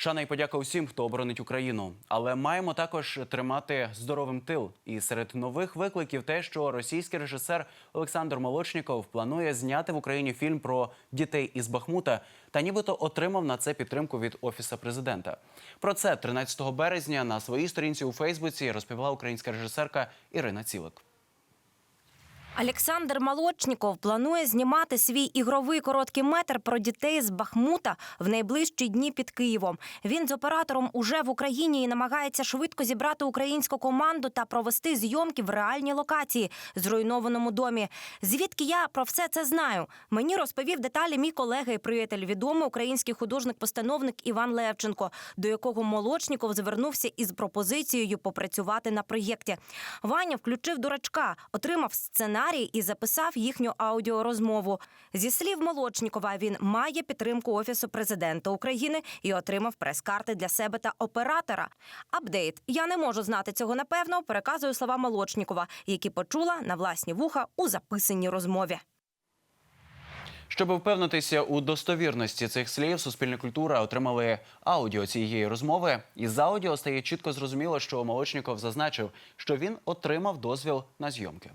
Шана і подяка усім, хто оборонить Україну. Але маємо також тримати здоровим тил. І серед нових викликів те, що російський режисер Олександр Молочніков планує зняти в Україні фільм про дітей із Бахмута та нібито отримав на це підтримку від офіса президента. Про це 13 березня на своїй сторінці у Фейсбуці розповіла українська режисерка Ірина Цілик. Олександр Молочніков планує знімати свій ігровий короткий метр про дітей з Бахмута в найближчі дні під Києвом. Він з оператором уже в Україні і намагається швидко зібрати українську команду та провести зйомки в реальній локації зруйнованому домі. Звідки я про все це знаю? Мені розповів деталі мій колега і приятель, відомий український художник-постановник Іван Левченко, до якого Молочніков звернувся із пропозицією попрацювати на проєкті. Ваня включив дурачка, отримав сценарій і записав їхню аудіорозмову. Зі слів Молочнікова, він має підтримку офісу президента України і отримав прес-карти для себе та оператора. Апдейт. Я не можу знати цього напевно. Переказую слова Молочнікова, які почула на власні вуха у записаній розмові. Щоб впевнитися у достовірності цих слів, Суспільна культура отримали аудіо цієї розмови. І з аудіо стає чітко зрозуміло, що Молочніков зазначив, що він отримав дозвіл на зйомки.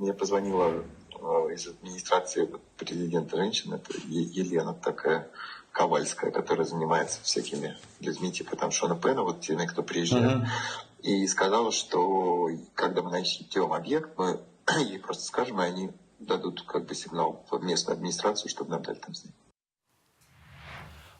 Мне позвонила э, из администрации президента женщина, это Елена такая Ковальская, которая занимается всякими людьми, типа там Шона Пена, вот теми, кто приезжает. И сказала, что когда мы найдем объект, мы ей просто скажем, и они дадут как бы сигнал в местную администрацию, чтобы нам дали там снять.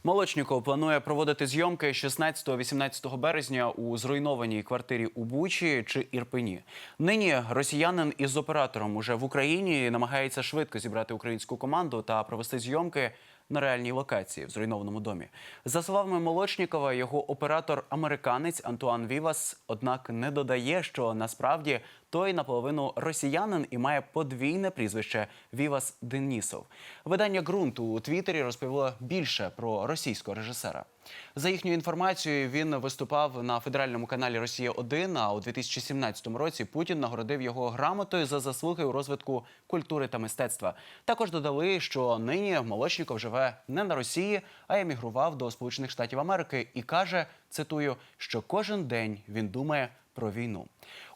Молочніков планує проводити зйомки 16-18 березня у зруйнованій квартирі у Бучі чи Ірпені. Нині росіянин із оператором уже в Україні намагається швидко зібрати українську команду та провести зйомки на реальній локації в зруйнованому домі. За словами Молочнікова, його оператор американець Антуан Вівас, однак не додає, що насправді той наполовину росіянин і має подвійне прізвище Вівас Денісов. Видання ґрунту у Твіттері розповіло більше про російського режисера. За їхньою інформацією, він виступав на федеральному каналі Росія 1 А у 2017 році Путін нагородив його грамотою за заслуги у розвитку культури та мистецтва. Також додали, що нині Молочніков живе не на Росії, а емігрував до Сполучених Штатів Америки і каже: цитую, що кожен день він думає про війну.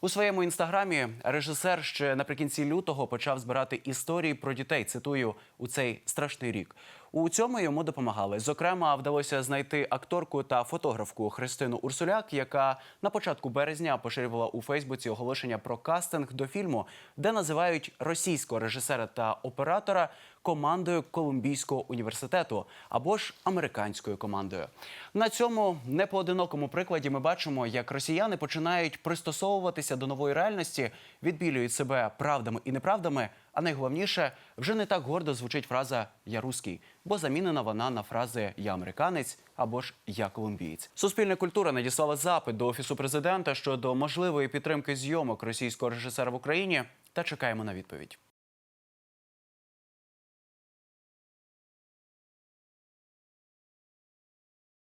У своєму інстаграмі режисер ще наприкінці лютого почав збирати історії про дітей. Цитую у цей страшний рік. У цьому йому допомагали. Зокрема, вдалося знайти акторку та фотографку Христину Урсуляк, яка на початку березня поширювала у Фейсбуці оголошення про кастинг до фільму, де називають російського режисера та оператора командою Колумбійського університету або ж американською командою. На цьому непоодинокому прикладі ми бачимо, як росіяни починають пристосовуватися до нової реальності, відбілюють себе правдами і неправдами. А найголовніше, вже не так гордо звучить фраза Я русський, бо замінена вона на фрази Я американець або ж Я колумбієць. Суспільна культура надіслала запит до офісу президента щодо можливої підтримки зйомок російського режисера в Україні та чекаємо на відповідь.